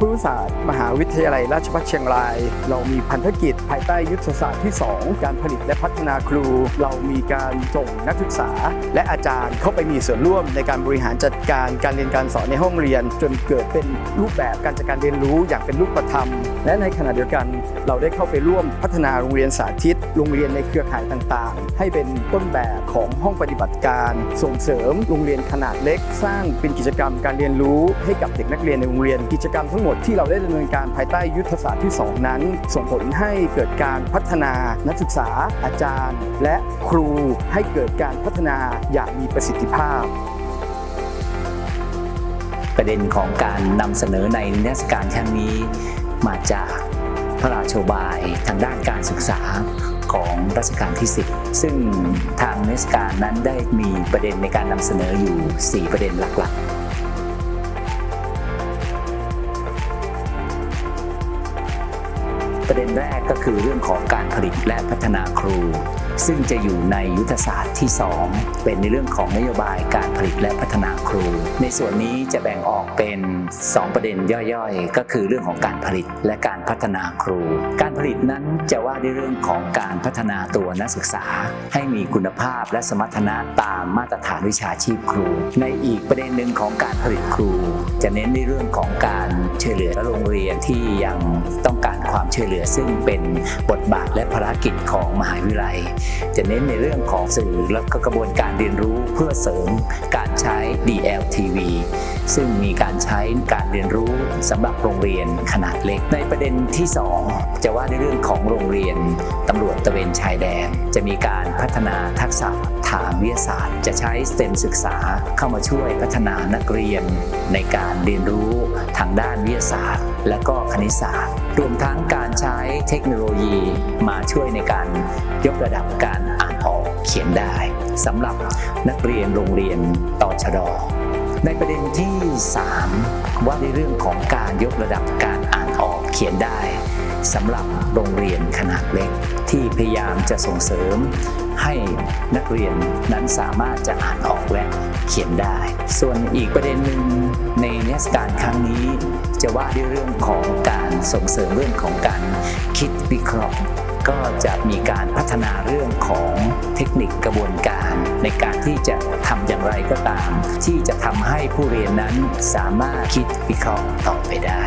who มหาวิทยาลัยราชภัฏเชียงราย เรามีพันธกิจ ภายใต้ยุทธศาสตร์ที่ 2 การผลิตและพัฒนาครู เรามีการส่งนักศึกษา และอาจารย์เข้าไปมีส่วนร่วมในการบริหารจัดการการเรียนการสอนในห้องเรียน จนเกิดเป็นรูปแบบการจัดการเรียนรู้อย่างเป็นรูปธรรม และในขณะเดียวกัน เราได้เข้าไปร่วมพัฒนาโรงเรียนสาธิต โรงเรียนในเครือข่ายต่างๆ ให้เป็นต้นแบบของห้องปฏิบัติการ ส่งเสริมโรงเรียนขนาดเล็ก สร้างเป็นกิจกรรมการเรียนรู้ให้กับเด็กนักเรียนในโรงเรียนกิจกรรมทั้งหมดที่ที่เราได้ดำเนินการภายใต้ยุทธศาสตร์ที่ 2 นั้น ส่งผลให้เกิดการพัฒนานักศึกษา อาจารย์ และครูให้เกิดการพัฒนาอย่างมีประสิทธิภาพประเด็นของการนำเสนอในนิทรรศการครั้งนี้ มาจากพระราชบายทางด้านการศึกษาของรัชกาลที่ 10 ซึ่งทางนิทรรศการนั้นได้มีประเด็นในการนำเสนออยู่ 4 ประเด็นหลักๆ ประเด็นแรกก็คือเรื่องของการผลิตและพัฒนาครู ซึ่งจะอยู่ในยุทธศาสตร์ที่ 2 เป็นในเรื่องของนโยบายการผลิตและพัฒนาครู ในส่วนนี้จะแบ่งออกเป็น 2 ประเด็นย่อยๆ ก็คือเรื่องของการผลิตและการพัฒนาครู การผลิตนั้นจะว่าในเรื่องของการพัฒนาตัวนักศึกษา ให้มีคุณภาพและสมรรถนะตามมาตรฐานวิชาชีพครู ในอีกประเด็นหนึ่งของการผลิตครู จะเน้นในเรื่องของการช่วยเหลือโรงเรียนที่ยังต้องการความช่วยเหลือซึ่งเป็นบทบาทและภารกิจของมหาวิทยาลัยจะเน้นในเรื่องของสื่อและก็กระบวนการเรียนรู้เพื่อเสริมการใช้ DLTV ซึ่งมีการใช้การเรียนรู้สำหรับโรงเรียนขนาดเล็ก ในประเด็นที่ 2 จะว่าในเรื่องของโรงเรียนตำรวจตะเวนชายแดน จะมีการพัฒนาทักษะทางวิทยาศาสตร์ จะใช้สเต็มศึกษาเข้ามาช่วยพัฒนานักเรียน ในการเรียนรู้ทางด้านวิทยาศาสตร์ และก็คณิตศาสตร์ รวมทั้งการใช้เทคโนโลยีมาช่วยในการยกระดับการอ่านออกเขียนได้สำหรับนักเรียนโรงเรียนตชด ในประเด็นที่ 3 ว่าในเรื่องของการยกระดับการอ่านออกเขียนได้สำหรับโรงเรียนขนาดเล็ก ที่พยายามจะส่งเสริมให้นักเรียนนั้นสามารถจะอ่านออกและเขียนได้ ส่วนอีกประเด็นหนึ่งในเทศกาลครั้งนี้ จะว่าด้วยเรื่องของการส่งเสริมเรื่องของการคิดวิเคราะห์ ก็จะมีการพัฒนาเรื่องของเทคนิคกระบวนการ ในการที่จะทำอย่างไรก็ตาม ที่จะทำให้ผู้เรียนนั้นสามารถคิดวิเคราะห์ต่อไปได้